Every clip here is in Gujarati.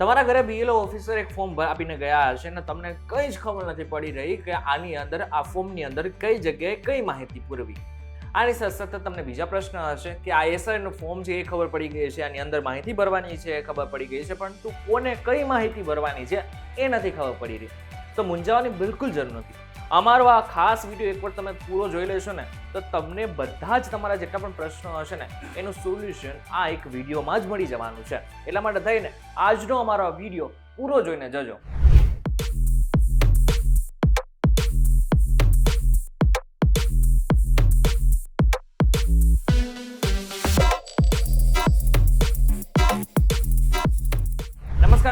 તમારા ઘરે બીએલઓ ઓફિસર એક ફોર્મ આપીને ગયા હશે અને તમને કંઈ જ ખબર નથી પડી રહી કે આની અંદર, આ ફોર્મની અંદર કઈ જગ્યાએ કઈ માહિતી પૂરવી. આની સાથે સાથે તમને બીજા પ્રશ્ન હશે કે આ એસઆઈનું ફોર્મ છે એ ખબર પડી ગઈ છે, આની અંદર માહિતી ભરવાની છે એ ખબર પડી ગઈ છે, પરંતુ કોને કઈ માહિતી ભરવાની છે એ નથી ખબર પડી રહી. તો મૂંઝાવાની બિલકુલ જરૂર નથી. અમારો આ ખાસ વીડિયો એકવાર તમે પૂરો જોઈ લેશો ને, તો તમને બધા જ તમારા જેટલા પણ પ્રશ્નો હશે ને, એનું સોલ્યુશન આ એક વિડીયોમાં જ મળી જવાનું છે. એટલા માટે થઈને આજનો અમારો વીડિયો પૂરો જોઈને જજો.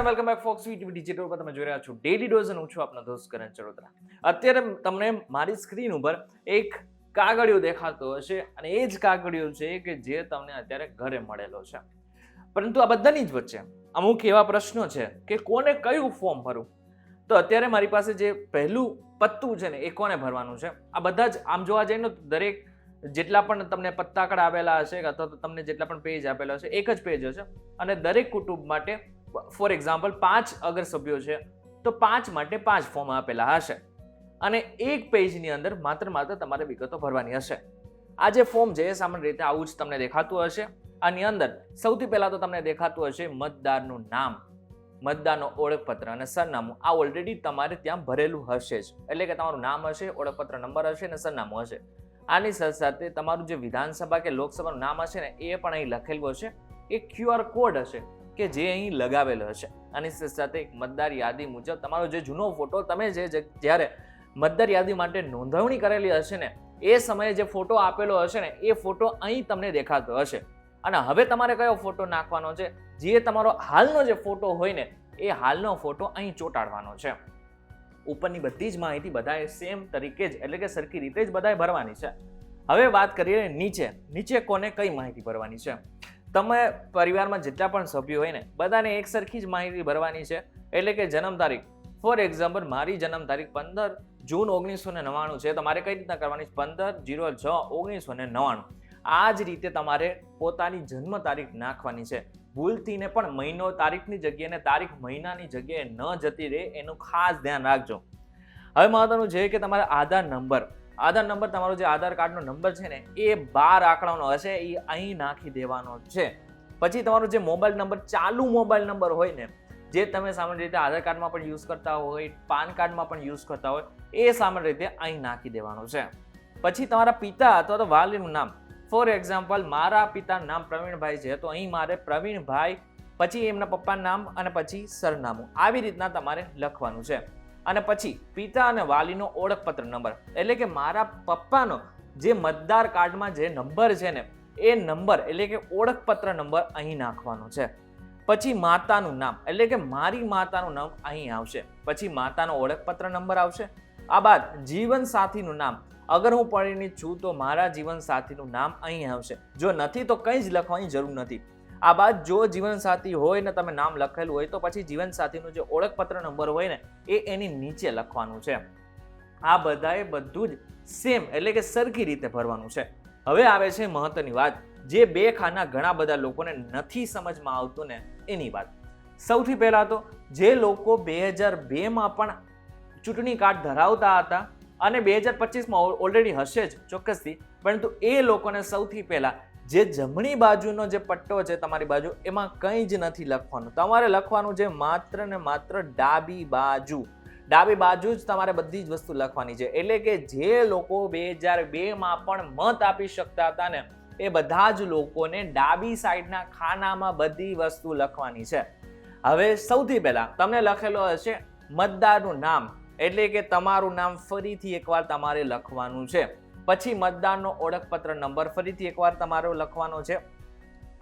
નમસ્કાર વેલકમ બેક ફોક્સ વીટીવી ડિજિટલ પર તમે જોઈ રહ્યા છો ડેલી ડોઝ અને હું છું આપનો દોસ્ત કરણ ચડોદરા અત્યારે તમને મારી સ્ક્રીન ઉપર એક કાગળિયો દેખાતો હશે અને એ જ કાગળિયો છે કે જે તમને અત્યારે ઘરે મળેલો છે. પરંતુ આ બધાની જ વચ્ચે અમુક એવા પ્રશ્નો છે કે કોને કયું ફોર્મ ભરવું? તો અત્યારે મારી પાસે જે પહેલું પત્તું છે ને એ કોને ભરવાનું છે? આ બધા જ આમ જોવા જઈને દરેક જેટલા પણ તમને પત્તાકડ આવેલા હશે અથવા તો તમને જેટલા પણ પેજ આપેલા હશે, એક જ પેજ હશે. અને દરેક કુટુંબ માટે ફોર એક્ઝામ્પલ, પાંચ અગર સભ્યો છે, તો પાંચ માટે પાંચ ફોર્મ આપેલા હશે. અને એક પેજની અંદર માત્ર માત્ર તમારે વિગતો ભરવાની હશે. આ જે ફોર્મ છે એ સામાન્ય રીતે આવું જ તમને દેખાતું હશે. આની અંદર સૌથી પહેલાં તો તમને દેખાતું હશે મતદારનું નામ, મતદારનો ઓળખપત્ર અને સરનામું. આ ઓલરેડી તમારે ત્યાં ભરેલું હશે જ. એટલે કે તમારું નામ હશે, ઓળખપત્ર નંબર હશે અને સરનામું હશે. આની સાથે સાથે તમારું જે વિધાનસભા કે લોકસભાનું નામ હશે ને, એ પણ અહીં લખેલું હશે. એક ક્યુઆર કોડ હશે. કે જે અહીં લગાવેલો હશે. આની સાથે એક મતદાર યાદી મુજબ તમારો જે જૂનો ફોટો તમે જે- જ્યારે મતદાર યાદી માટે નોંધવણી કરેલી હશે ને, એ સમયે જે ફોટો આપેલો હશે ને, એ ફોટો અહીં તમને દેખાતો હશે. અને હવે તમારે કયો ફોટો નાખવાનો છે? જે તમારો હાલનો જે ફોટો હોય ને, એ હાલનો ફોટો અહીં ચોંટાડવાનો છે. ઉપરની બધી જ માહિતી બધાએ સેમ તરીકે જ, એટલે કે સરખી રીતે જ બધાએ ભરવાની છે. હવે વાત કરીએ નીચે. નીચે કોને કઈ માહિતી ભરવાની છે? તમે પરિવારમાં જેટલા પણ સભ્યો હોય ને, બધાને એક સરખી જ માહિતી ભરવાની છે. એટલે કે જન્મ તારીખ. ફોર એક્ઝામ્પલ મારી જન્મ તારીખ પંદર જૂન ઓગણીસો ને નવ્વાણું છે. તમારે કઈ રીતના કરવાની છે? પંદર જીરો છ ઓગણીસો ને નવ્વાણું. આ જ રીતે તમારે પોતાની જન્મ તારીખ નાખવાની છે. ભૂલથી ને પણ મહિનો તારીખની જગ્યાએ તારીખ મહિનાની જગ્યાએ ન જતી રહે, એનું ખાસ ધ્યાન રાખજો. હવે મહત્વનું છે કે તમારા આધાર નંબર. આધાર નંબર, તમારો જે આધાર કાર્ડનો નંબર છે ને, એ બાર આંકડાનો હશે, એ અહીં નાખી દેવાનો છે. પછી તમારો જે મોબાઈલ નંબર, ચાલુ મોબાઈલ નંબર હોય ને, જે તમે સામાન્ય રીતે આધાર કાર્ડમાં પણ યુઝ કરતા હોય, પાન કાર્ડમાં પણ યુઝ કરતા હોય, એ સામાન્ય રીતે અહીં નાખી દેવાનો છે. પછી તમારા પિતા અથવા તો વાલીનું નામ. ફોર એક્ઝામ્પલ મારા પિતાનું નામ પ્રવીણભાઈ છે, તો અહીં મારે પ્રવીણભાઈ, પછી એમના પપ્પાનું નામ અને પછી સરનામું. આવી રીતના તમારે લખવાનું છે. અને પછી પિતા અને વાલીનો ઓળખપત્ર નંબર. એટલે કે મારા પપ્પાનો જે મતદાર કાર્ડમાં જે નંબર છે ને, એ નંબર એટલે કે ઓળખપત્ર નંબર અહીં નાખવાનો છે. પછી માતાનું નામ, એટલે કે મારી માતાનું નામ અહીં આવશે. પછી માતાનો ઓળખપત્ર નંબર આવશે. આ બાદ જીવનસાથીનું નામ. અગર હું પરિણીત છું તો મારા જીવનસાથીનું નામ અહીં આવશે. જો નથી તો કંઈ જ લખવાની જરૂર નથી. આ બાદ જો જીવનસાથી હોય ને તમે નામ લખેલું હોય તો પછી જીવનસાથીનું જે ઓળખપત્ર નંબર હોય ને, એ એની નીચે લખવાનું છે. આ બધાએ બધું જ સેમ એટલે કે સરખી રીતે ભરવાનું છે. હવે આવે છે મહત્વની વાત. જે બે ખાના ઘણા બધા લોકોને નથી સમજમાં આવતું ને, એની વાત. સૌથી પહેલાં તો જે લોકો બે હજાર બેમાં પણ ચૂંટણી કાર્ડ ધરાવતા હતા અને બે હજાર પચીસમાં ઓલરેડી હશે જ ચોક્કસથી, પરંતુ એ લોકોને સૌથી પહેલા જે જમણી બાજુનો જે પટ્ટો છે તમારી બાજુ, એમાં કંઈ જ નથી લખવાનું. તમારે લખવાનું છે માત્ર ને માત્ર ડાબી બાજુ. ડાબી બાજુ જ તમારે બધી જ વસ્તુ લખવાની છે. એટલે કે જે લોકો બે હજાર બેમાં પણ મત આપી શકતા હતા ને, એ બધા જ લોકોને ડાબી સાઈડના ખાનામાં બધી વસ્તુ લખવાની છે. હવે સૌથી પહેલાં તમને લખેલો હશે મતદારનું નામ. એટલે કે તમારું નામ ફરીથી એકવાર તમારે લખવાનું છે. પછી મતદાનનો ઓળખપત્ર નંબર ફરીથી એકવાર તમારો લખવાનો છે.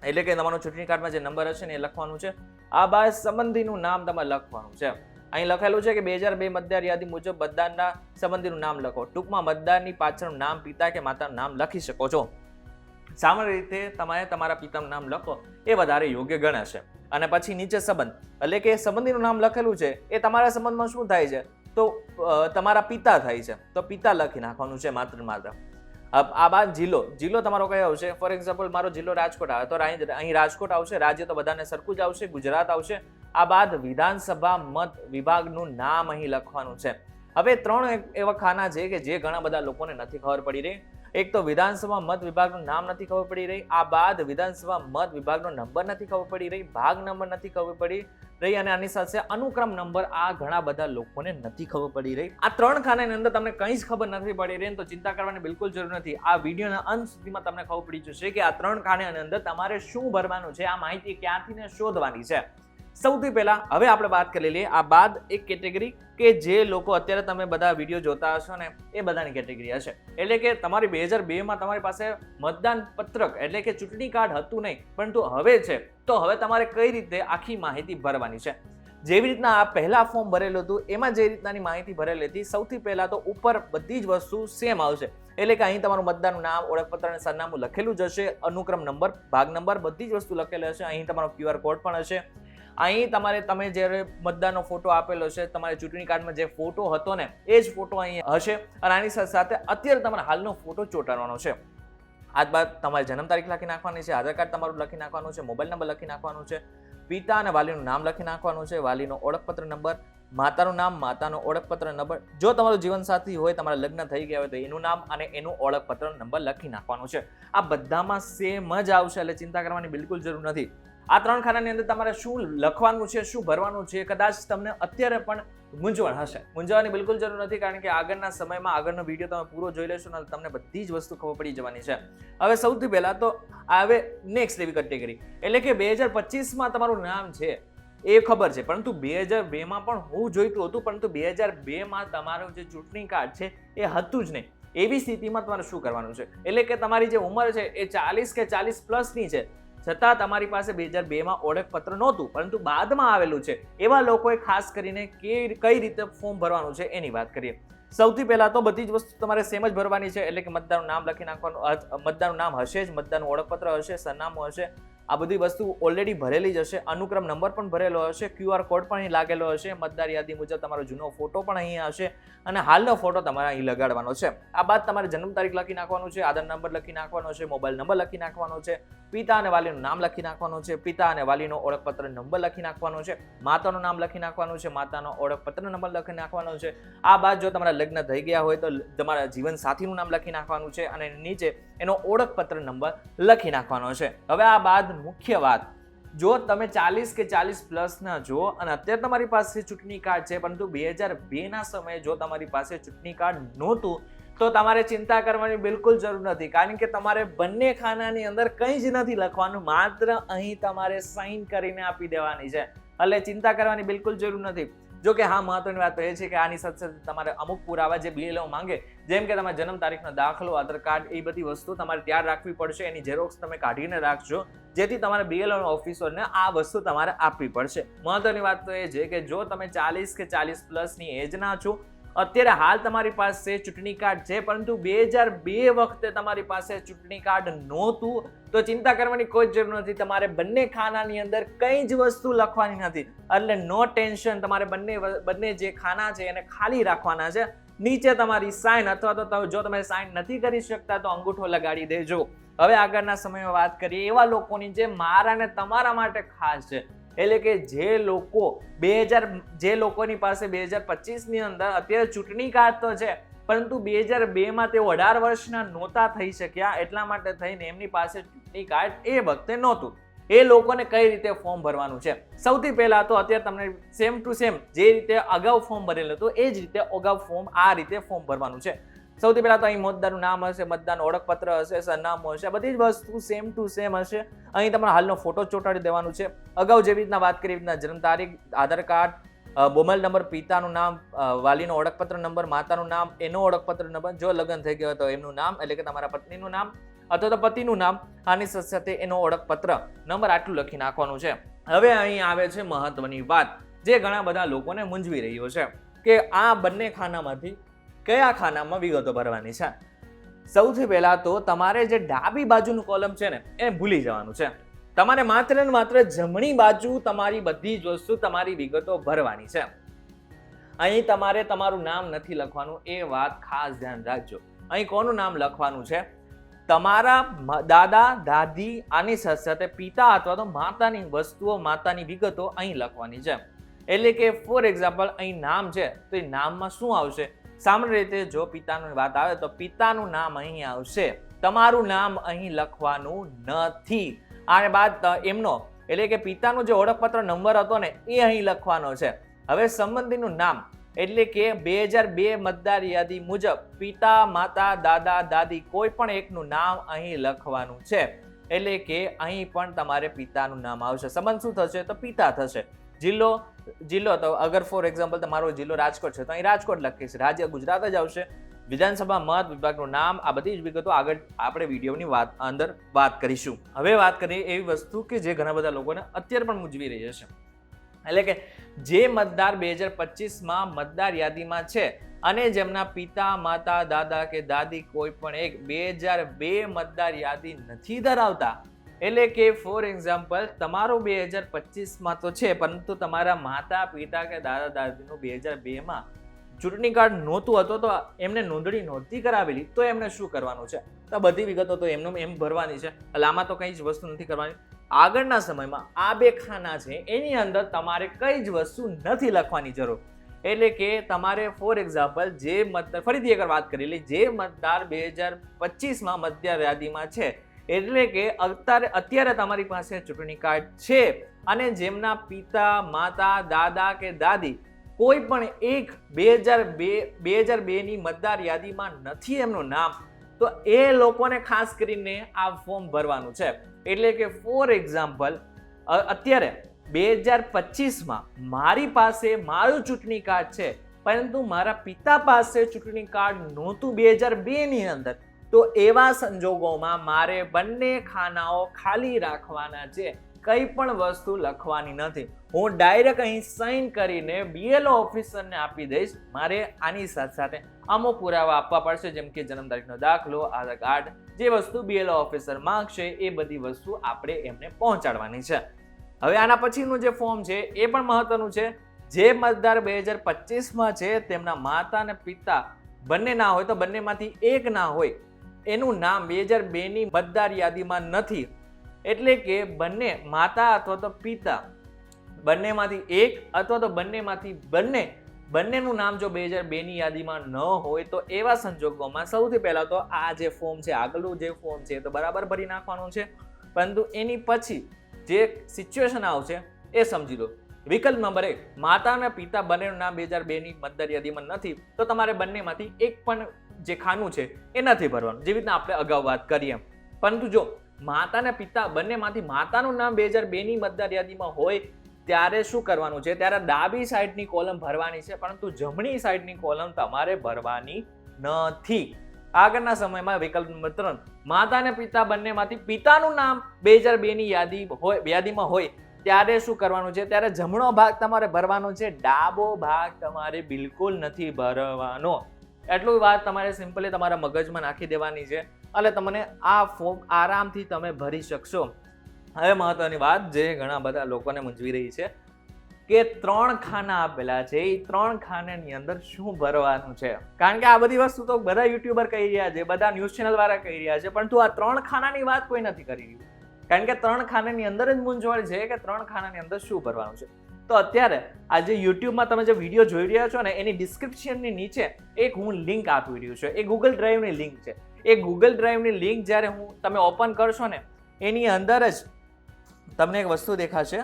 એટલે કે તમારો ચૂંટણી કાર્ડમાં જે નંબર હશે ને એ લખવાનું છે. આ બાદ સંબંધીનું નામ તમારે લખવાનું છે. અહીં લખેલું છે કે બે હજાર બે મતદાર યાદી મુજબ મતદારના સંબંધીનું નામ લખો. ટૂંકમાં મતદારની પાછળનું નામ, પિતા કે માતાનું નામ લખી શકો છો. સામાન્ય રીતે તમે તમારા પિતાનું નામ લખો એ વધારે યોગ્ય ગણાશે. અને પછી નીચે સંબંધ. એટલે કે સંબંધીનું નામ લખેલું છે એ તમારા સંબંધમાં શું થાય છે? તો તમારા પિતા થાય છે. તો પિતા લખી નાખવાનું છે માત્ર માત્ર. આ બાદ જિલ્લો. જિલ્લો તમારો કયો આવશે? ફોર એક્ઝામ્પલ મારો જિલ્લો રાજકોટ આવે. તો અહીં રાજકોટ આવશે, રાજ્ય તો બધાને સરખું જ આવશે, ગુજરાત આવશે. આ બાદ વિધાનસભા મત વિભાગનું નામ અહીં લખવાનું છે. હવે ત્રણ એવા ખાના છે કે જે ઘણા બધા લોકોને નથી ખબર પડી રહી. એક તો વિધાનસભા મત વિભાગનું નામ નથી ખબર પડી રહી, આ બાદ વિધાનસભા મત વિભાગનો નંબર નથી ખબર પડી રહી, ભાગ નંબર નથી ખબર પડી રહી અને આની સાથે અનુક્રમ નંબર આ ઘણા બધા લોકોને નથી ખબર પડી રહી. આ ત્રણ ખાનાની અંદર તમને કંઈ જ ખબર નથી પડી રહી તો ચિંતા કરવાની બિલકુલ જરૂર નથી. આ વિડીયોના અંત સુધીમાં તમને ખબર પડી જશે કે આ ત્રણ ખાનાની અંદર તમારે શું ભરવાનું છે, આ માહિતી ક્યાંથી ને શોધવાની છે. સૌથી પહેલાં હવે આપણે વાત કરી લઈએ આ બાદ એક કેટેગરી કે જે લોકો અત્યારે તમે બધા વીડિયો જોતા હશો ને એ બધાની કેટેગરી હશે. એટલે કે તમારી બે હજાર બેમાં તમારી પાસે મતદાન પત્રક એટલે કે ચૂંટણી કાર્ડ હતું નહીં, પરંતુ હવે છે, તો હવે તમારે કઈ રીતે આખી માહિતી ભરવાની છે? જેવી રીતના આ પહેલાં ફોર્મ ભરેલું હતું, એમાં જે રીતનાની માહિતી ભરેલી હતી, સૌથી પહેલાં તો ઉપર બધી જ વસ્તુ સેમ આવશે. એટલે કે અહીં તમારું મતદારનું નામ, ઓળખપત્ર અને સરનામું લખેલું જ હશે, અનુક્રમ નંબર, ભાગ નંબર બધી જ વસ્તુ લખેલી હશે, અહીં તમારો ક્યુઆર કોડ પણ હશે અહીં તમારે તમે જ્યારે મતદારનો ફોટો આપેલો છે, તમારે ચૂંટણી કાર્ડમાં જે ફોટો હતો ને, એ જ ફોટો અહીં હશે અને આની સાથે સાથે અત્યારે તમારે હાલનો ફોટો ચોંટાડવાનો છે. આજ બાદ તમારી જન્મ તારીખ લખી નાખવાની છે, આધાર કાર્ડ તમારું લખી નાખવાનું છે, મોબાઈલ નંબર લખી નાખવાનું છે, પિતા અને વાલીનું નામ લખી નાખવાનું છે, વાલીનો ઓળખપત્ર નંબર, માતાનું નામ, માતાનો ઓળખપત્ર નંબર. જો તમારું જીવનસાથી હોય, તમારા લગ્ન થઈ ગયા હોય, તો એનું નામ અને એનું ઓળખપત્ર નંબર લખી નાખવાનું છે. આ બધામાં સેમ જ આવશે, એટલે ચિંતા કરવાની બિલકુલ જરૂર નથી. આ ત્રણ ખાનાની અંદર તમારે શું લખવાનું છે, શું ભરવાનું છે, કદાચ તમને અત્યારે પણ મૂંઝવણ હશે. મૂંઝવવાની બિલકુલ જરૂર નથી, કારણ કે આગળના સમયમાં આગળનો વીડિયો તમે પૂરો જોઈ લેશો ને તમને બધી જ વસ્તુ ખબર પડી જવાની છે. હવે સૌથી પહેલાં તો આવે નેક્સ્ટ એવી કેટેગરી એટલે કે બે હજાર પચીસમાં તમારું નામ છે, એ ખબર છે. પરંતુ બે હજાર બેમાં પણ હું જોઈતું હતું, પરંતુ બે હજાર બેમાં તમારું જે ચૂંટણી કાર્ડ છે, એ હતું જ નહીં. એવી સ્થિતિમાં તમારે શું કરવાનું છે? એટલે કે તમારી જે ઉંમર છે, એ ચાલીસ કે ચાલીસ પ્લસની છે. છતાં તમારી પાસે બે હજાર બેમાં ઓળખપત્ર નહોતું, પરંતુ બાદમાં આવેલું છે. એવા લોકોએ ખાસ કરીને કે કઈ રીતે ફોર્મ ભરવાનું છે એની વાત કરીએ. સૌથી પહેલાં તો બધી જ વસ્તુ તમારે સેમ જ ભરવાની છે, એટલે કે મતદારનું નામ લખી નાખવાનું મતદારનું નામ હશે જ, મતદારનું ઓળખપત્ર હશે, સરનામું હશે. આ બધી વસ્તુ ઓલરેડી ભરેલી જ હશે. અનુક્રમ નંબર પણ ભરેલો હશે. ક્યુઆર કોડ પણ અહીં લાગેલો હશે. મતદાર યાદી મુજબ તમારો જૂનો ફોટો પણ અહીં હશે અને હાલનો ફોટો તમારે અહીં લગાડવાનો છે. આ બાદ તમારે જન્મ તારીખ લખી નાખવાનું છે, આધાર નંબર લખી નાખવાનો છે મોબાઈલ નંબર લખી નાખવાનો છે, પિતા અને વાલીનું નામ લખી નાખવાનું છે, પિતા અને વાલીનો ઓળખપત્ર નંબર લખી નાખવાનો છે, માતાનું નામ લખી નાખવાનું છે, માતાનો ઓળખપત્ર નંબર લખી નાખવાનો છે. આ બાદ જો તમારા લગ્ન થઈ ગયા હોય તો તમારા જીવન સાથીનું નામ લખી નાખવાનું છે અને નીચે એનો ઓળખપત્ર નંબર લખી નાખવાનો છે. હવે આ બાદ મુખ્ય વાત. જો તમે ચાલીસ કે ચાલીસ પ્લસના જો અને અત્યારે તમારી પાસે ચૂંટણી કાર્ડ છે, પરંતુ બે હજાર બેના સમયે જો તમારી પાસે ચૂંટણી કાર્ડ નહોતું, તો તમારે ચિંતા કરવાની બિલકુલ જરૂર નથી. કારણ કે તમારે બંને ખાનાની અંદર કંઈ જ નથી લખવાનું, માત્ર અહીં તમારે સાઈન કરીને આપી દેવાની છે. એટલે ચિંતા કરવાની બિલકુલ જરૂર નથી. જો કે હા, મહત્વની વાત તો એ છે કે આની સાથે સાથે તમારે અમુક પુરાવા જે બીએલઓ માંગે, જેમ કે તમારા જન્મ તારીખનો દાખલો, આધાર કાર્ડ, એ બધી વસ્તુ તમારે ત્યાં રાખવી પડશે, એની ઝેરોક્સ તમે કાઢીને રાખજો, જેથી તમારે બીએલઓ ઓફિસરને આ વસ્તુ તમારે આપવી પડશે. મહત્વની વાત તો એ છે કે જો તમે ચાલીસ કે ચાલીસ પ્લસની એજના છો અત્યારે હાલ તમારી પાસે ચૂંટણી કાર્ડ છે, પરંતુ બે હજાર બે વખતે તમારી પાસે ચૂંટણી કાર્ડ નહોતું. તો ચિંતા કરવાની કોઈ જરૂર નથી, તમારે બંને ખાનાની અંદર કંઈ જ વસ્તુ લખવાની નથી. એટલે નો ટેન્શન તમારે બંને બંને જે ખાના છે એને ખાલી રાખવાના છે. નીચે તમારી સાઇન અથવા તો જો તમે સાઇન નથી કરી શકતા, તો અંગૂઠો લગાડી દેજો. હવે આગળના સમયમાં વાત કરીએ, એવા લોકોની જે મારા અને તમારા માટે ખાસ છે. એટલે કે જે લોકો બે હજાર, જે લોકોની પાસે બે હજાર પચીસની અંદર અત્યારે ચૂંટણી કાર્ડ તો છે, પરંતુ બે હજાર બેમાં તેઓ અઢાર વર્ષના નહોતા થઈ શક્યા, એટલા માટે થઈને એમની પાસે ચૂંટણી કાર્ડ એ વખતે નહોતું. એ લોકોને કઈ રીતે ફોર્મ ભરવાનું છે? સૌથી પહેલા તો અત્યારે તમને સેમ ટુ સેમ જે રીતે અગાઉ ફોર્મ ભરેલું હતું, એ જ રીતે અગાઉ ફોર્મ આ રીતે ફોર્મ ભરવાનું છે. સૌથી પહેલા તો અહીં મતદારનું નામ હશે, મતદાન ઓળખપત્ર હશે, સરનામું હશે બધી જ વસ્તુ સેમ ટુ સેમ હશે. અહીં તમારે હાલનો ફોટો ચોંટાડી દેવાનું છે. અગાઉ જેવી રીતના વાત કરી રીતના જન્મ તારીખ, આધાર કાર્ડ મોબાઈલ નંબર, પિતાનું નામ વાલીનો ઓળખપત્ર નંબર, માતાનું નામ, એનો ઓળખપત્ર નંબર, જો લગ્ન થઈ ગયો તો એમનું નામ, એટલે કે તમારા પત્નીનું નામ, અથવા તો પતિનું નામ, આની સાથે એનો ઓળખપત્ર નંબર આટલું લખી નાખવાનું છે. હવે અહીં આવે છે મહત્વની વાત, જે ઘણા બધા લોકોને મૂંઝવી રહ્યો છે, કે આ બંને ખાનામાંથી કયા ખાનામાં વિગતો ભરવાની છે? સૌથી પહેલાં તો તમારે જે ડાબી બાજુનું કોલમ છે ને એ ભૂલી જવાનું છે. તમારે માત્ર ને માત્ર જમણી બાજુ તમારી બધી જ વસ્તુ તમારી વિગતો ભરવાની છે. અહીં તમારે તમારું નામ નથી લખવાનું, એ વાત ખાસ ધ્યાન રાખજો. અહીં કોનું નામ લખવાનું છે? તમારા દાદા, દાદી, આની સાથે સાથે પિતા અથવા તો માતાની વસ્તુઓ, માતાની વિગતો અહીં લખવાની છે. એટલે કે ફોર એક્ઝામ્પલ અહીં નામ છે, તો એ નામમાં શું આવશે? સામાન્ય રીતે જો પિતાની વાત આવે તો પિતાનું નામ અહીં આવશે. તમારું નામ અહીં લખવાનું નથી. અને બાદ એમનો, એટલે કે પિતાનો જે ઓળખપત્ર નંબર હતો ને, એ અહીં લખવાનો છે. હવે સંબંધીનું નામ, એટલે કે બે હજાર બે મતદાર યાદી મુજબ પિતા, માતા, દાદા, દાદી કોઈ પણ એકનું નામ અહીં લખવાનું છે. એટલે કે અહીં પણ તમારે પિતાનું નામ આવશે. સંબંધ શું થશે? તો પિતા થશે. જિલ્લો જિલ્લો તો અગર ફોર એક્ઝામ્પલ તમારો જિલ્લો રાજકોટ છે, તો અહીં રાજકોટ લખીશ રાજ્ય ગુજરાત જ આવશે. વિધાનસભા મત વિભાગનું નામ આ બધી જ વિગતો આગળ આપણે વિડીયોની વાત, અંદર વાત કરીશું. હવે વાત કરીએ એવી વસ્તુ કે જે ઘણા બધા લોકોને અત્યારે પણ મૂંઝવી રહી છે એટલે કે જે મતદાર બે હજાર પચીસમાં મતદાર યાદીમાં છે અને જેમના પિતા, માતા, દાદા કે દાદી કોઈ પણ એક બે હજાર બે મતદાર યાદી નથી ધરાવતા એટલે કે ફોર એક્ઝામ્પલ તમારો બે હજાર પચીસમાં તો છે, પરંતુ તમારા માતા, પિતા કે દાદા, દાદીનું બે હજાર બેમાં ચૂંટણી કાર્ડ નહોતું હતું, તો એમને નોંધણી નહોતી કરાવેલી, તો એમને શું કરવાનું છે? તો બધી વિગતો તો એમનું એમ ભરવાની છે. એટલે આમાં તો કંઈ જ વસ્તુ નથી કરવાની. આગળના સમયમાં આ બે ખાના છે, એની અંદર તમારે કઈ જ વસ્તુ નથી લખવાની જરૂર. એટલે કે તમારે ફોર એક્ઝામ્પલ જે મતદાર, ફરીથી એકવાર વાત કરી લે જે મતદાર બે હજાર પચીસમાં મતદાર યાદીમાં છે એટલે કે અત્યારે અત્યારે તમારી પાસે ચૂંટણી કાર્ડ છે અને જેમના પિતા, માતા, દાદા કે દાદી કોઈ પણ એક બે હજાર બે બે હજાર બેની મતદાર યાદીમાં નથી એમનું નામ, તો એ લોકોને ખાસ કરીને આ ફોર્મ ભરવાનું છે. એટલે કે ફોર એક્ઝામ્પલ અત્યારે બે હજાર પચીસમાં મારી પાસે મારું ચૂંટણી કાર્ડ છે, પરંતુ મારા પિતા પાસે ચૂંટણી કાર્ડ નહોતું બે હજાર બેની અંદર. તો એવા સંજોગોમાં મારે બંને ખાનાઓ ખાલી રાખવાના છે. કંઈ પણ વસ્તુ લખવાની નથી. હું ડાયરેક્ટ અહીં સાઇન કરીને બીએલઓ ઓફિસરને આપી દઈશ. મારે આની સાથે સાથે આમો પુરાવા આપવા પડશે, જેમ કે જન્મ તારીખનો દાખલો, આધાર કાર્ડ, જે વસ્તુ બીએલઓ ઓફિસર માંગશે, એ બધી વસ્તુ આપણે એમને પહોંચાડવાની છે. હવે આના પછીનું જે ફોર્મ છે, એ પણ મહત્વનું છે. જે મતદાર બે હજાર પચીસમાં છે, તેમના માતા અને પિતા બંને ના હોય, તો બંનેમાંથી એક ના હોય. એનું નામ બે હજાર બેની મતદાર યાદીમાં નથી. એટલે કે બંને માતા અથવા તો પિતા, બંનેમાંથી એક અથવા તો બંનેમાંથી બંને, બંનેનું નામ જો બે હજાર બેની યાદીમાં ન હોય તો એવા સંજોગોમાં સૌથી પહેલાં તો આ જે ફોર્મ છે આગલું જે ફોર્મ છે તો બરાબર ભરી નાખવાનું છે. પરંતુ એની પછી જે સિચ્યુએશન આવશે એ સમજી લો. વિકલ્પ નંબર એક, માતા અને પિતા બંનેનું નામ બે હજાર બેની મતદાર યાદીમાં નથી, તો તમારે બંનેમાંથી એક પણ જે ખાનું છે એ નથી ભરવાનું. જેવી રીતના આપણે અગાઉ વાત કરીએ પરંતુ જો માતા અને પિતા બંનેમાંથી માતાનું નામ બે હજાર બેની મતદાર યાદીમાં હોય, ત્યારે શું કરવાનું છે? ત્યારે ડાબી સાઈડની કોલમ ભરવાની છે, પરંતુ જમણી સાઈડની કોલમ તમારે ભરવાની નથી. આગળના સમયમાં વિકલ્પ નંબર ત્રણ. માતા અને પિતા બંનેમાંથી પિતાનું નામ બે હજાર બેની યાદી હોય, યાદીમાં હોય, ત્યારે શું કરવાનું છે? ત્યારે જમણો ભાગ તમારે ભરવાનો છે, ડાબો ભાગ તમારે બિલકુલ નથી ભરવાનો. એટલું વાત તમારે સિમ્પલી તમારા મગજમાં નાખી દેવાની છે. એટલે તમને આ ફોર્મ આરામથી તમે ભરી શકશો. હવે મહત્વની વાત જે ઘણા બધા લોકોને મૂંઝવી રહી છે કે ત્રણ ખાના આપેલા છે. એ ત્રણ ખાનાની અંદર શું ભરવાનું છે? કારણ કે આ બધી વસ્તુ તો બધા યુટ્યુબર કહી રહ્યા છે, બધા ન્યૂઝ ચેનલ વાળા કહી રહ્યા છે, પરંતુ આ ત્રણ ખાનાની વાત કોઈ નથી કરી રહ્યું. કારણ કે ત્રણ ખાનાની અંદર જ મૂંઝવણ છે કે ત્રણ ખાનાની અંદર શું ભરવાનું છે? તો અત્યારે આજે યુટ્યુબમાં તમે જે વીડિયો જોઈ રહ્યા છો ને, એની ડિસ્ક્રિપ્શનની નીચે એક હું લિંક આપી રહ્યું છે. એ ગૂગલ ડ્રાઈવની લિંક છે. એ ગૂગલ ડ્રાઈવની લિંક જ્યારે હું તમે ઓપન કરશો ને, એની અંદર જ તમને એક વસ્તુ દેખાશે.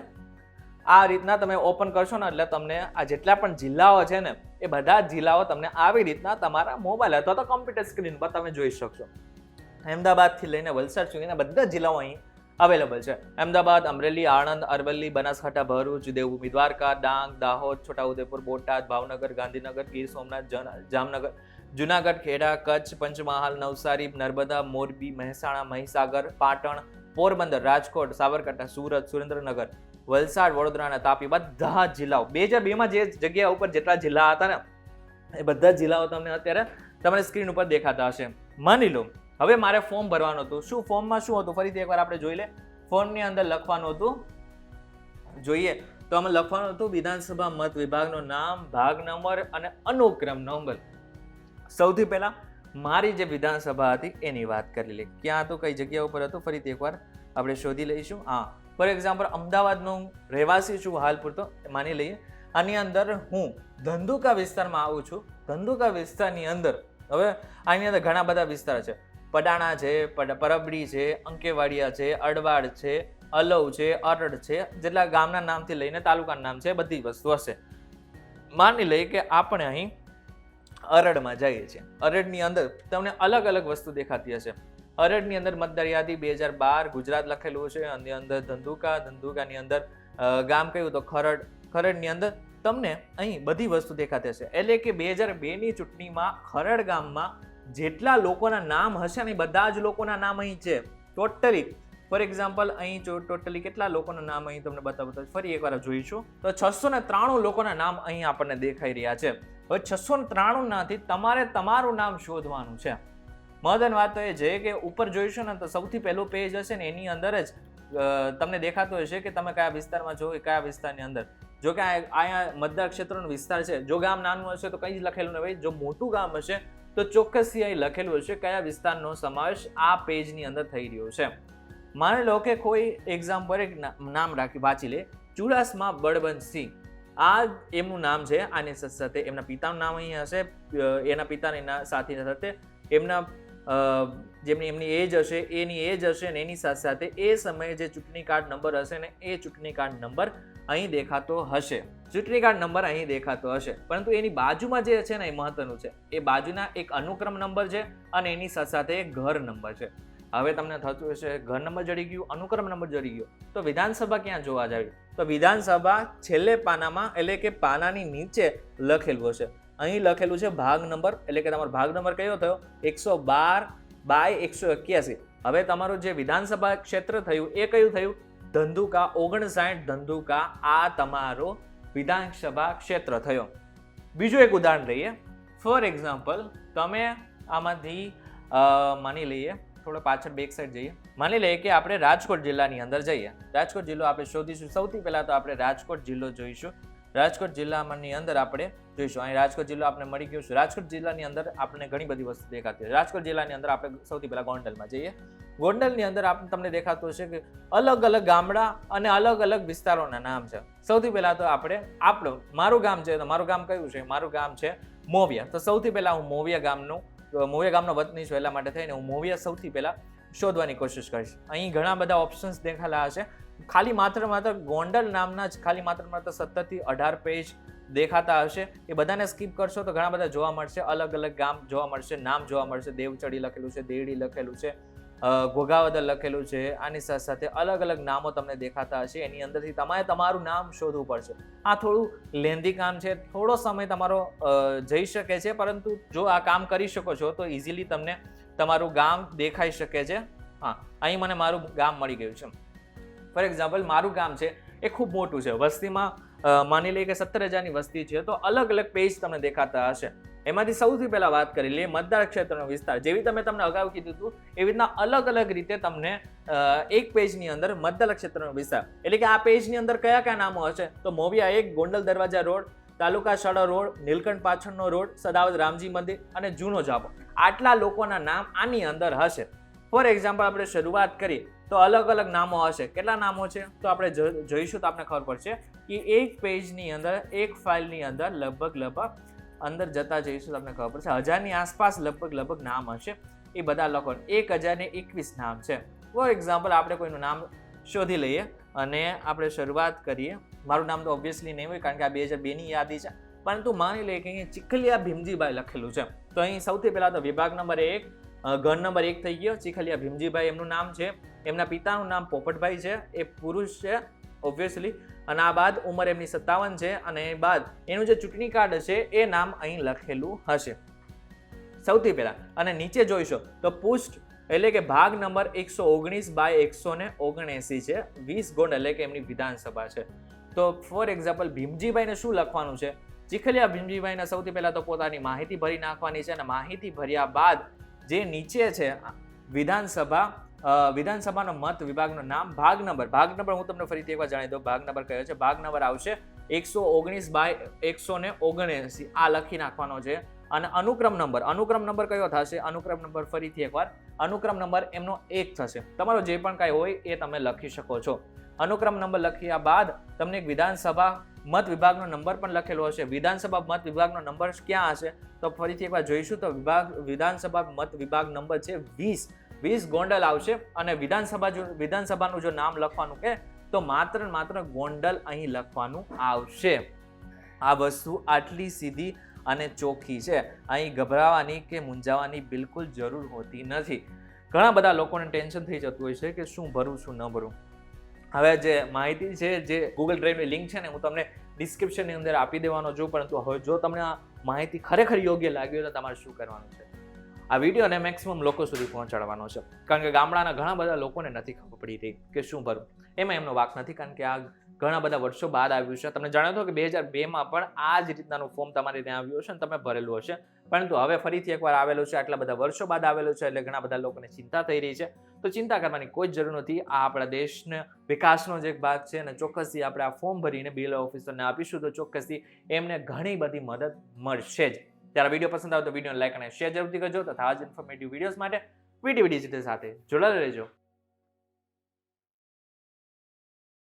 આ રીતના તમે ઓપન કરશો ને, એટલે તમને આ જેટલા પણ જિલ્લાઓ છે ને, એ બધા જ જિલ્લાઓ તમને આવી રીતના તમારા મોબાઈલ અથવા તો કમ્પ્યુટર સ્ક્રીન પર તમે જોઈ શકશો. અમદાવાદથી લઈને વલસાડ સુધીના બધા જિલ્લાઓ અહીં અવેલેબલ છે. અમદાવાદ, અમરેલી, આણંદ, અરવલ્લી, બનાસકાંઠા, ભરૂચ, દેવભૂમિ, દ્વારકા, ડાંગ, દાહોદ, છોટાઉદેપુર, બોટાદ, ભાવનગર, ગાંધીનગર, ગીર સોમનાથ જામનગર, જુનાગઢ, ખેડા, કચ્છ, પંચમહાલ, નવસારી, નર્મદા, મોરબી, મહેસાણા, મહીસાગર, પાટણ, પોરબંદર, રાજકોટ, સાબરકાંઠા, સુરત, સુરેન્દ્રનગર, વલસાડ, વડોદરા અને તાપી બધા જિલ્લાઓ. બે હજાર બેમાં જે જગ્યા ઉપર જેટલા જિલ્લા હતા ને, એ બધા જિલ્લાઓ તમને અત્યારે તમને સ્ક્રીન ઉપર દેખાતા હશે. માની લો હવે મારે ફોર્મ ભરવાનું હતું. શું ફોર્મમાં શું હતું? ફરીથી એકવાર આપણે જોઈ લે. ફોર્મની અંદર લખવાનું હતું. જોઈએ. તો આમાં લખવાનું હતું વિધાનસભા મત વિભાગનું નામ, ભાગ નંબર અને અનુક્રમ નંબર. સૌથી પહેલાં મારી જે વિધાનસભા હતી એની વાત કરી લે. ક્યાં હતું, કઈ જગ્યા ઉપર હતું? ફરીથી એકવાર આપણે શોધી લઈશું. હા. ફોર એક્ઝામ્પલ અમદાવાદનો રહેવાસી છું હાલ પૂરતો માની લઈએ. આની અંદર હું ધંધુકા વિસ્તારમાં આવું છું. ધંધુકા વિસ્તારની અંદર. હવે આની અંદર ઘણા બધા વિસ્તાર છે. પડાણા છે પરબડી છે, અંકેવાડિયા છે, અડવાડ છે, અલવ છે, અરડ છે, જેટલા ગામના નામથી લઈને તાલુકાના નામ છે, બધી વસ્તુ હશે. માની લઈએ કે આપણે અહીં અરડમાં જઈએ છીએ. અરડની અંદર તમને અલગ અલગ વસ્તુ દેખાતી હશે. અરડની અંદર મતદાર યાદી બે હજાર બાર ગુજરાત લખેલું છે અને અંદર ધંધુકા, ધંધુકાની અંદર ગામ કયું તો ખરડ, ખરડની અંદર તમને અહીં બધી વસ્તુ દેખાતી હશે. એટલે કે બે હજાર બેની ચૂંટણીમાં ખરડ ગામમાં જેટલા લોકોના નામ હશે ને બધા જ લોકોના નામ અહીં છે. ટોટલી ફોર એક્ઝામ્પલ અહીં ટોટલી કેટલા લોકોના નામ અહીં તમને બતાવતા ફરી એકવાર જોઈશું. તો છસો ને ત્રાણું લોકોના નામ અહીં આપણને દેખાઈ રહ્યા છે. હવે છસો ને ત્રાણું નાથી તમારે તમારું નામ શોધવાનું છે. મહત્વની વાત તો એ છે કે ઉપર જોઈશું ને તો સૌથી પહેલું પેજ હશે ને એની અંદર જ તમને દેખાતું હશે કે તમે કયા વિસ્તારમાં છો કયા વિસ્તારની અંદર. જો કે આ- મતદાર ક્ષેત્રનો વિસ્તાર છે. જો ગામ નાનું હશે તો કંઈ જ લખેલું નહીં હોય. જો મોટું ગામ હશે તો ચોક્કસથી અહીં લખેલું હશે કયા વિસ્તારનો સમાવેશ આ પેજની અંદર થઈ રહ્યો છે. માની લો કે કોઈ એક્ઝામ પર એક નામ રાખી, વાંચી લે. ચુડાસમા બળવંતસિંહ આ એમનું નામ છે, આની સાથે એમના પિતાનું નામ અહીં હશે એના પિતાની એના સાથે સાથે એમના જેમની એમની એજ હશે, એની એજ હશે ને એની સાથે સાથે એ સમયે જે ચૂંટણી કાર્ડ નંબર હશે ને એ ચૂંટણી કાર્ડ નંબર અહીં દેખાતો હશે. ચૂંટણી કાર્ડ નંબર અહીં દેખાતો હશે. પરંતુ એની બાજુમાં જે છે ને એ મહત્વનું છે. એ બાજુના એક અનુક્રમ નંબર છે અને એની સાથે સાથે એક ઘર નંબર છે. હવે તમને થતું હશે, ઘર નંબર જડી ગયું, અનુક્રમ નંબર જડી ગયો. તો વિધાનસભા ક્યાં જોવા જાવી? તો વિધાનસભા છેલ્લે પાનામાં, એટલે કે પાનાની નીચે લખેલું હશે. અહીં લખેલું છે ભાગ નંબર એટલે કે તમારો ભાગ નંબર કયો થયો? એકસો બાર બાય એકસો એક્યાસી. હવે તમારું જે વિધાનસભા ક્ષેત્ર થયું, એ કયું થયું? ધંધુકા ઓગણસાઠ, ધંધુકા આ તમારો વિધાનસભા ક્ષેત્ર થયો. બીજું એક ઉદાહરણ લઈએ. ફોર એક્ઝામ્પલ તમે આમાંથી માની લઈએ, થોડો પાછળ બેક સાઈડ જઈએ. માની લઈએ કે આપણે રાજકોટ જિલ્લાની અંદર જઈએ. રાજકોટ જિલ્લો આપણે શોધીશું. સૌથી પહેલાં તો આપણે રાજકોટ જિલ્લો જોઈશું. રાજકોટ જિલ્લામાંની અંદર આપણે જોઈશું. અહીં રાજકોટ જિલ્લો આપણે મળી ગયો છે. રાજકોટ જિલ્લાની અંદર આપણને ઘણી બધી વસ્તુ દેખાતી હોય. રાજકોટ જિલ્લાની અંદર આપણે સૌથી પહેલાં ગોંડલમાં જઈએ. ગોંડલની અંદર આપણે તમને દેખાતું હશે કે અલગ અલગ ગામડા અને અલગ અલગ વિસ્તારોના નામ છે. સૌથી પહેલાં તો આપણે આપણું, મારું ગામ છે તો મારું ગામ કયું છે? મારું ગામ છે મોવિયા. તો સૌથી પહેલાં હું મોવિયા ગામનું, મોવિયા ગામનો વતની છું. એટલા માટે થઈને હું મોવિયા સૌથી પહેલાં શોધવાની કોશિશ કરીશ. અહીં ઘણા બધા ઓપ્શન્સ દેખાયેલા હશે. ખાલી માત્ર માત્ર ગોંડલ નામના જ ખાલી માત્ર માત્ર સત્તરથી અઢાર પેજ દેખાતા હશે. એ બધાને સ્કીપ કરશો તો ઘણા બધા જોવા મળશે. અલગ અલગ ગામ જોવા મળશે, નામ જોવા મળશે. દેવચડી લખેલું છે, દેડી લખેલું છે ઘોઘાવદર લખેલું છે. આની સાથે સાથે અલગ અલગ નામો તમને દેખાતા હશે. એની અંદરથી તમારે તમારું નામ શોધવું પડશે. આ થોડું લેન્ધી કામ છે. થોડો સમય તમારો જઈ શકે છે. પરંતુ જો આ કામ કરી શકો છો તો ઇઝીલી તમને તમારું ગામ દેખાઈ શકે છે. હા, અહીં મને મારું ગામ મળી ગયું છે. ફોર એક્ઝામ્પલ, મારું ગામ છે, એ ખૂબ મોટું છે. વસ્તીમાં માની લઈએ કે સત્તર હજારની વસ્તી છે, તો અલગ અલગ પેજ તમને દેખાતા હશે. એમાંથી સૌથી પહેલાં વાત કરી લઈએ મતદાર ક્ષેત્રનો વિસ્તાર. જેવી તમે તમને અગાઉ કીધું હતું, એવી રીતના અલગ અલગ રીતે તમને એક પેજની અંદર મતદાર ક્ષેત્રનો વિસ્તાર. એટલે કે આ પેજની અંદર કયા કયા નામો હશે? તો મોવિયા એક, ગોંડલ દરવાજા રોડ, તાલુકા શાળા રોડ, નીલકંઠ પાછળનો રોડ, સદાવત રામજી મંદિર અને જૂનો જાપો આટલા લોકોના નામ આની અંદર હશે. ફોર એક્ઝામ્પલ આપણે શરૂઆત કરીએ, તો અલગ અલગ નામો હશે. કેટલા નામો છે? તો આપણે જોઈશું તો આપણને ખબર પડશે કે એક પેજની અંદર, એક ફાઇલની અંદર લગભગ લગભગ અંદર જતા જઈશું તમને ખબર પડશે. હજારની આસપાસ લગભગ લગભગ નામ હશે. એ બધા લોકો, એક હજારને એકવીસ નામ છે. ફોર એક્ઝામ્પલ આપણે કોઈનું નામ શોધી લઈએ અને આપણે શરૂઆત કરીએ. મારું નામ તો ઓબ્વિયસલી નહીં હોય, કારણ કે આ બે હજાર બેની યાદી છે. પરંતુ માની લઈએ કે અહીંયા ચીખલિયા ભીમજીભાઈ લખેલું છે. તો અહીં સૌથી પહેલાં તો વિભાગ નંબર એક ઘર નંબર એક થઈ ગયો, ચીખલિયા ભીમજીભાઈ, એમનું નામ છે. એમના પિતાનું નામ પોપટભાઈ છે. એ પુરુષ છે ઓબ્વિયસલી અને આ બાદ ઉંમર એમની સત્તાવન છે અને એ બાદ એનું જે ચૂંટણી કાર્ડ છે, એ નામ અહીં લખેલું હશે. સૌથી પહેલાં, અને નીચે જોઈશો, તો પુષ્ટ, એટલે કે ભાગ નંબર એકસો ઓગણીસ બાય એકસો ને ઓગણએંસી છે, વીસ ગોંડ એટલે કે એમની વિધાનસભા છે. તો ફોર એક્ઝામ્પલ, ભીમજીભાઈને શું લખવાનું છે? ચીખલિયા ભીમજીભાઈને સૌથી પહેલાં તો પોતાની માહિતી ભરી નાખવાની છે અને માહિતી ભર્યા બાદ જે નીચે છે, વિધાનસભા વિધાનસભાનો મત વિભાગનું નામ ભાગ નંબર. ભાગ નંબર હું તમને ફરીથી એકવાર જાણી દઉં. ભાગ નંબર કયો છે? ભાગ નંબર આવશે એકસો ઓગણીસ બાય એકસો ને ઓગણએંસી આ લખી નાખવાનો છે. અને અનુક્રમ નંબર. અનુક્રમ નંબર કયો થશે? અનુક્રમ નંબર ફરીથી એકવાર. અનુક્રમ નંબર એમનો એક થશે. તમારો જે પણ કાંઈ હોય એ તમે લખી શકો છો. અનુક્રમ નંબર લખ્યા બાદ તમને એક વિધાનસભા મત વિભાગનો નંબર પણ લખેલો હશે. વિધાનસભા મત વિભાગનો નંબર ક્યાં હશે? તો ફરીથી એકવાર જોઈશું તો વિભાગ, વિધાનસભા મત વિભાગ નંબર છે વીસ. વીસ ગોંડલ આવશે અને વિધાનસભા જો, વિધાનસભાનું જો નામ લખવાનું કે, તો માત્ર માત્ર ગોંડલ અહીં લખવાનું આવશે. આ વસ્તુ આટલી સીધી અને ચોખ્ખી છે. અહીં ગભરાવાની કે મૂંઝાવાની બિલકુલ જરૂર હોતી નથી. ઘણા બધા લોકોને ટેન્શન થઈ જતું હોય છે કે શું ભરું, શું ન ભરું. હવે જે માહિતી છે, જે ગૂગલ ડ્રાઈવની લિંક છે ને, હું તમને ડિસ્ક્રિપ્શનની અંદર આપી દેવાનો છું, પરંતુ હવે જો તમને આ માહિતી ખરેખર યોગ્ય લાગી હોય તો તમારે શું કરવાનું છે? આ વિડીયોને મેક્સિમમ લોકો સુધી પહોંચાડવાનો છે. કારણ કે ગામડાના ઘણા બધા લોકોને નથી ખબર પડી રહી કે શું ભરવું એમાં એમનો વાક નથી, કારણ કે આ ઘણા બધા વર્ષો બાદ આવ્યું છે. તમને હતો કે બે હજાર બેમાં પણ આ જ રીતનાનું ફોર્મ તમારે ત્યાં આવ્યું હશે અને તમે ભરેલું હશે. પરંતુ હવે ફરીથી એકવાર આવેલું છે, આટલા બધા વર્ષો બાદ આવેલું છે, એટલે ઘણા બધા લોકોને ચિંતા થઈ રહી છે. તો ચિંતા કરવાની કોઈ જ જરૂર નથી. આ આપણા દેશને વિકાસનો જ એક ભાગ છે અને ચોક્કસથી આપણે આ ફોર્મ ભરીને બિલ ઓફિસરને આપીશું તો ચોક્કસથી એમને ઘણી બધી મદદ મળશે જ. ત્યારે વીડિયો પસંદ આવે તો વીડિયો લાઈક અને શેર જરૂરથી કરજો તથા આ જ ઇન્ફોર્મેટિવ વિડીયોઝ માટે વીટીવી ડિજિટલ સાથે જોડાયેલા રહેજો.